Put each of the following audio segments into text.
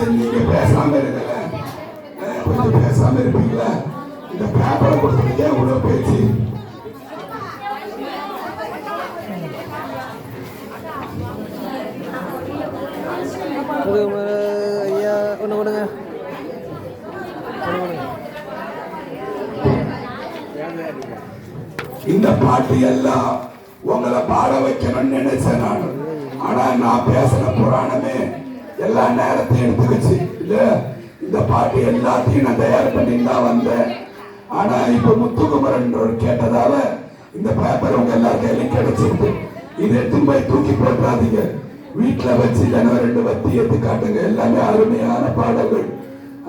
சரி நீங்க பேசாம இருக்கல கொஞ்சம் பேசாம இருப்பீங்களா இந்த பேப்பரை கொடுத்துட்டு இவ்வளவு பேச்சு ஐயா ஒன்று கொடுங்க இந்த பாட்டு எல்லாம் உங்களை பாட வைக்கணும்னு நினைச்சேன் நான். ஆனா நான் பேசுற புராணமே எல்லா நேரத்தையும் எடுத்துக்கிச்சு இல்ல இந்த பாட்டு எல்லாத்தையும் நான் தயார் பண்ணி தான் வந்தேன். ஆனா இப்ப முத்துக்குமரன் கேட்டதால இந்த பேப்பர் உங்க எல்லார் கையிலும் கிடைச்சிருக்கு. இது எடுத்து போய் தூக்கி போட்டுறாதீங்க. வீட்டுல வச்சு ஜனவரி ரெண்டு வத்தி எடுத்து காட்டுங்க. எல்லாமே அருமையான பாடல்கள்.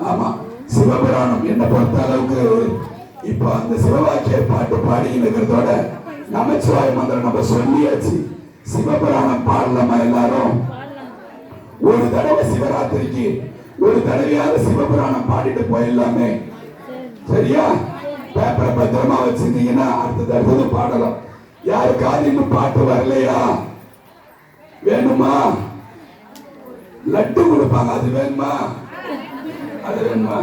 ஆமா சிவபுராணம். என்னை பொறுத்த அளவுக்கு இப்போ அந்த சிவவாக்கிய பாட்டு பாடி இருக்கிறதோட நமச்சிவாய மந்திரம் நம்ம சொல்லியாச்சு. சிவபுராணம் பாடலாமா எல்லாரும்? ஒரு தடவை சிவராத்திரிக்கு ஒரு தடவையாவது சிவபுராணம் பாடிட்டு போயிடலாமே. சரியா? பேப்பரை பத்திரமா வச்சிருந்தீங்கன்னா அடுத்தது அடுத்தது பாடலாம். யாருக்காவது இன்னும் பாட்டு வரலையா? வேணுமா? லட்டு கொடுப்பாங்க. அது வேணுமா? அது வேணுமா?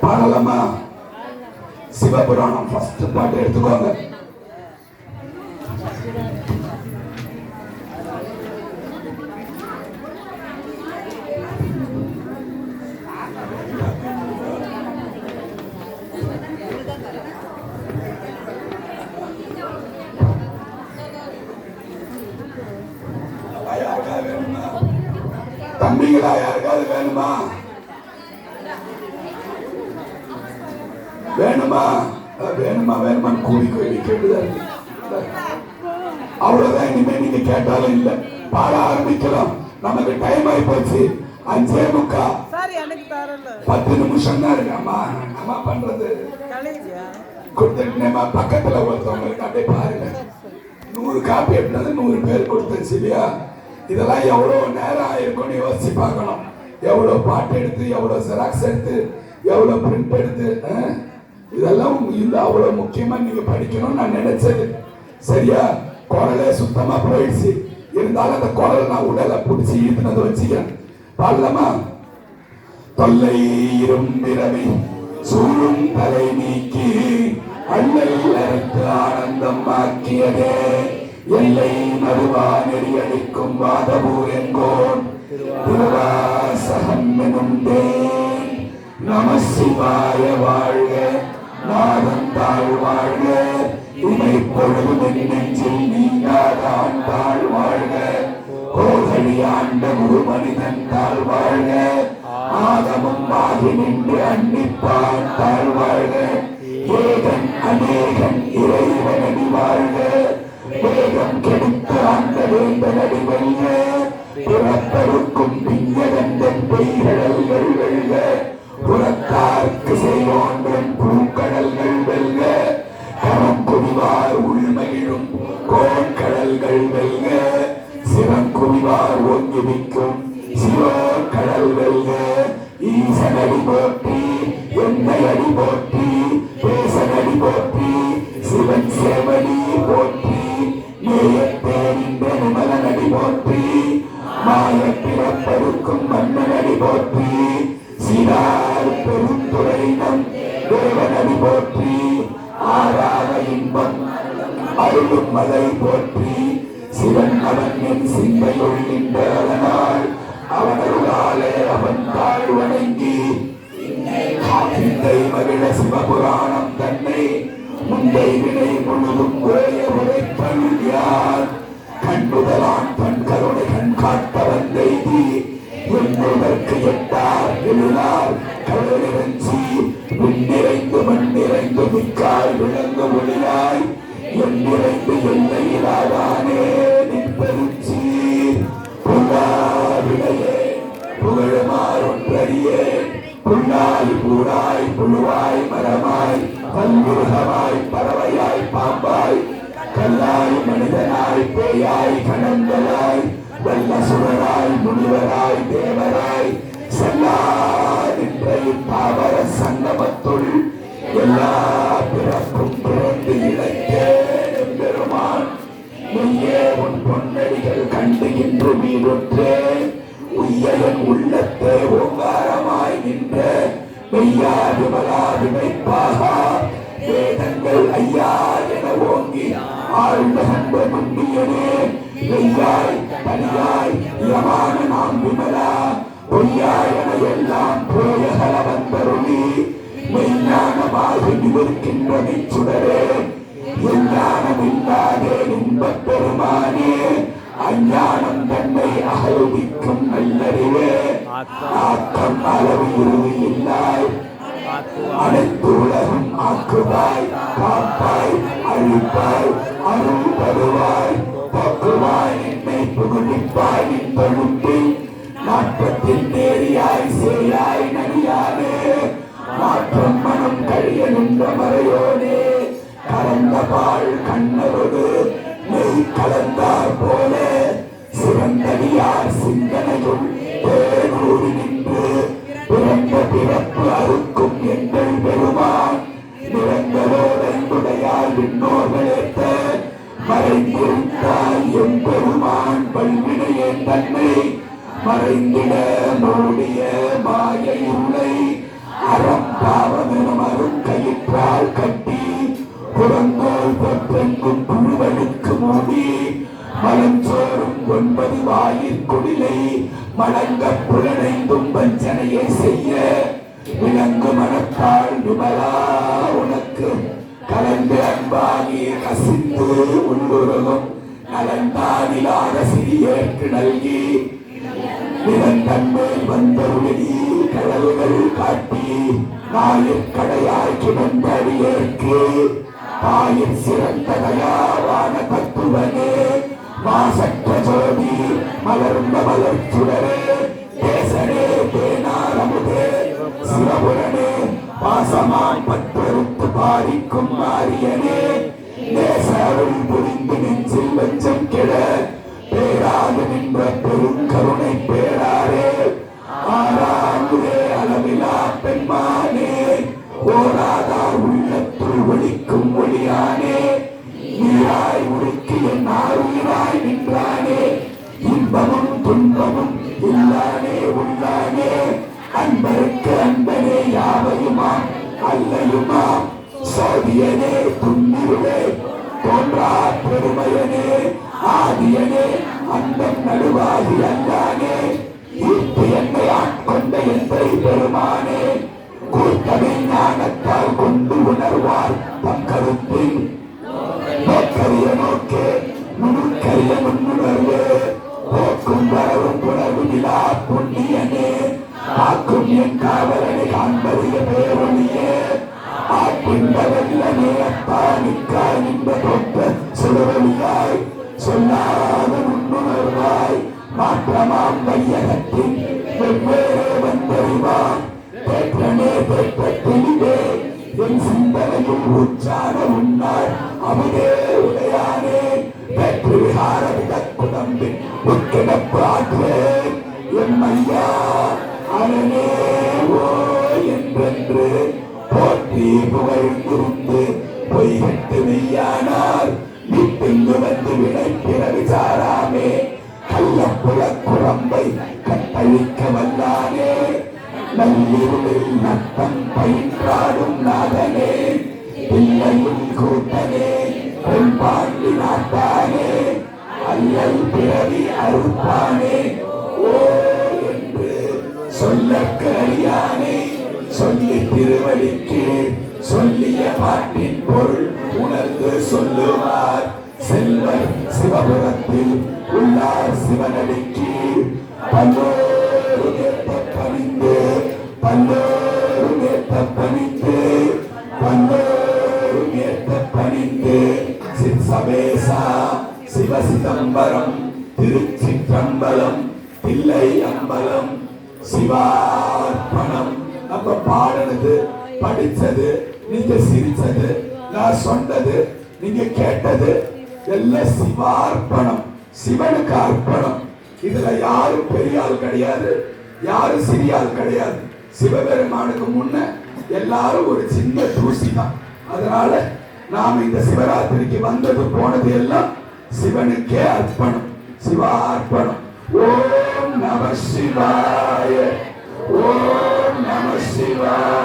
பாடலாமா? சிவபுராணம் ஃபர்ஸ்ட் பாட்டு எடுத்துக்கோங்க யாருக்காவது வேணுமா தம்பிகளா யாருக்காவது வேணுமா? வேணுமா? வேணுமா? வேணுமான்னு கூடி கோயிலி கேட்டுதான். அவ்வளவுதான். இனிமே நீங்க கேட்டாலும் இல்ல. பாட ஆரம்பிக்கலாம். நமக்கு டைம் ஆகி போச்சு அஞ்சே முக்கா. பத்து நிமிஷம் தான் இருக்கு அம்மா. அம்மா பண்றது? கொடுத்துட்டேமா பக்கத்துல ஒருத்தவங்களுக்கு அப்படியே பாருங்க. நூறு காப்பி எடுத்தது நூறு பேர் கொடுத்துருச்சு இல்லையா இதெல்லாம் எவ்வளவு நேரம் ஆயிருக்கும்னு யோசிச்சு பார்க்கணும். எவ்வளவு பாட்டு எடுத்து எவ்வளவு ஜெராக்ஸ் எடுத்து எவ்வளவு பிரிண்ட் எடுத்து அஹ், இதெல்லாம் இந்த அவ்வளவு முக்கியமா நீங்க படிக்கணும்னு நான் நினைச்சது. சரியா? குரலே சுத்தமா போயிடுச்சு. இருந்தாலும் அந்த குரல் நான் உடலை பிடிச்சி ஈத்துனதை வச்சுக்கிறேன். பாடலாமா? தொல்லை இரும்பிரவி சூழும் தலை நீக்கி அண்ணல் அறுத்து ஆனந்தம் ஆக்கியதே எல்லை மறுவா நெறியடிக்கும் வாதபூர் எங்கோன் திருவாசகம் எனும் நம சிவாய வாழ்க நாதம் தாழ் வாழ்க இமை பொழுதும் நெஞ்சில் நீங்காதான் தாழ் வாழ்க கோகழி ஆண்ட குரு மனிதன் தாழ் வாழ்க ஆகமும் ஆகி நின்று அன்னிப்பான் தாழ் வாழ்க ஏகன் அநேகன் இறைவன் அடி வாழ்க வேகம் கெடுத்த அந்த வேந்தன் அடி வெல்க கொடுக்கும் பிஞ்சகந்தன் பெய்கடல் வெல்க புறத்தார்க்கு செய்வோன்றன் பூக்கடல்கள் வெல்க கரம் குவிவார் உள்மகிழும் கோட்கடல்கள் வெல்க சிவங்குவிவார் ஒங்கி நிற்கும் சிவோ கடல் வெல்க ஈசனடி போட்டி என்னை அடி போட்டி மலை போற்றி சிவன் அவன் என் சிந்தையுள் நின்றதனால் அவனருளாலே அவன் தாழ் வணங்கி சிந்தை மகிழ சிவபுராணம் தன்னை முந்தை வினை முழுதும் உரைய உரைப்பல் யார் கண்ணுதலான் தன் கருணை கண் காட்டவன் தெய்தி என்னுதற்கு எட்டார் எழுதார். கடலிறஞ்சி விண்ணிறைந்து மண் நிறைந்து மிக்காய் விளங்கு ஒளியாய் என் நிறைந்து எல்லையிலாதானே நிற்பெருச்சி புல்லாவிடையே புகழுமார் ஒன்றறியே புல்லாய் பூடாய் புழுவாய் மரமாய் பல்முருகமாய் பறவையாய் பாம்பாய் கல்லாய் மனிதனாய் பேயாய் கணங்களாய் வல்ல சுவராய் முனிவராய் தேவராய் செல்லார் என்ற இப்பாவர சங்கமத்துள் எல்லா உய்ய என் உள்ளத்தே ஓங்காரமாய் நின்ற மெய்யா விமலா விமைப்பாக வேதங்கள் ஐயா என ஓங்கி ஆழ்ந்த கண்ட மண்டியனே மெய்யாய் தனியாய் யமான நாம் விமலா பொய்யாய் என எல்லாம் போயகல வந்தருளி மெய்ஞானமாக நிற்கின்ற மெச்சுடரே எஞ்ஞானம் இல்லாதே இன்பப் பெருமானே அஞ்ஞானம் தன்னை அகழ்விக்கும் நல்லறிவே ஆக்கம் அளவு இறுதி இல்லாய் அனைத்து உலகம் ஆக்குவாய் காப்பாய் அழிப்பாய் அருள் தருவாய் பக்குவாய் என்னை புகுவிப்பாய் நின் தொழும்பில் நேரியாய் செய்யாய் நடியாதே மாற்றம் மனம் கழிய நின்ற மறையோனே கலந்த பால் கண்ணரோடு நெய் கலந்தார் பெரியார் சிந்தனையும் பேரூரி நின்று பிறந்த பிறப்பு அறுக்கும் எங்கள் பெருமான் நிறங்களோடையார் விண்ணோர்களேத்த மறைந்திருந்தாய் எம் பெருமான் பல்வினையே தன்னை மறைந்திட மூடிய மாயை உள்ளை அறம் பாவமெனும் அரும் கட்டி குரங்கோல் பெற்றெங்கும் புழுவனுக்கு மூடி மலஞ்சோறும் ஒன்பது வாயிற் குடிலை மலங்க புலனைந்தும் வஞ்சனையை செய்ய. விளங்கு மனத்தால் விமலா உனக்கு. கலந்து அன்பாகி கசிந்து உள்ளுறவும் நலந்தானிலாத சிறியேற்கு நல்கி. நிறந்தன்மை வந்தருளி கடவுகள் காட்டி. நாயிற்கடையாய் கிடந்தடியேற்கு தாயின் சிறந்த தயாரான தத்துவனே வாசற்ற ஜோதி மலர்ந்த மலர் சுடரே தேசனே தேனாரமுதே. சிவபுரனே பாசமாம் பற்றறுத்து பாரிக்கும் மாரியனே. நேசருள் புரிந்து நெஞ்சில் வஞ்சம் கிட துன்பமும் இல்லானே உள்ளானே. அன்பருக்கு அன்பனே யாவையுமா? அல்லையுமா? சோதியனே துன்னிருளே தோன்றா பெருமையனே. ஆதியனே அந்தம் நடுவாதி அல்லானே. ஈர்ப்பு என்னை ஆட்கொண்ட என்பதை பெருமானே. கூட்டமை ஞானத்தால் கொண்டு உணர்வார் தங்கருத்தின் நோக்கரிய நோக்கே நுணுக்கரிய நுண்ணுணர்வு போக்கும் வரவும் புணர்வு புண்ணியனே. காக்கும் என் காவலனை காண்பதிய பேரொழியே. ஆட்பிண்ட வெள்ளனே அப்பானிக்கா நின்ற தொட்ட சுடவழியாய் சொல்லாத நுண்ணுணர்வாய் மாற்றமாம் வையகத்தின் வெவ்வேறே வந்தறிவான் பெற்றனே தேற்ற தெளிவே. என் சிந்தனையும் உச்சார உன்னாள் அமுதே உடையானே. பெற்று விகார விதக்குடம்பின் என் ஐயா அரணே ஓ என்றென்று போற்றி புகழ்ந்திருந்து பொய்கட்டு மெய்யானார் வீட்டுங்கு வந்து விடை பிறவி கள்ளப்புல குழம்பை கட்டழிக்க வல்லானே நள்ளிருளில் பயின்றாடும் நாதனே கூட்டனே பெண்பாண்டி நாட்டானே அல்லல் பிறவி அறுப்பானே ஓ என்று சொல்ல கரியானே சொல்லி திருவடிக்கு சொல்லிய பாட்டின் பொருள் உணர்ந்து சொல்லுவார் செல்வர் சிவபுரத்தில் உள்ளார் சிவனடிக்கு பல்லோரும் பணிந்து பல்லோரும் கணேசா சிவசிதம்பரம் திருச்சிற்றம்பலம் தில்லை அம்பலம் சிவார்ப்பணம். நம்ம பாடினது படிச்சது நீங்க சிரிச்சது நான் சொன்னது நீங்க கேட்டது எல்லாம் சிவார்ப்பணம் சிவனுக்கு அர்ப்பணம். இதுல யாரும் பெரிய ஆள் கிடையாது யாரும் சிறிய ஆள் கிடையாது. சிவபெருமானுக்கு முன்ன எல்லாரும் ஒரு சின்ன தூசி தான். அதனால நாம் இந்த சிவராத்திரிக்கு வந்தது போனது எல்லாம் சிவனுக்கே அர்ப்பணம் சிவா அர்ப்பணம் ஓம் நம சிவாய ஓம் நம சிவாய.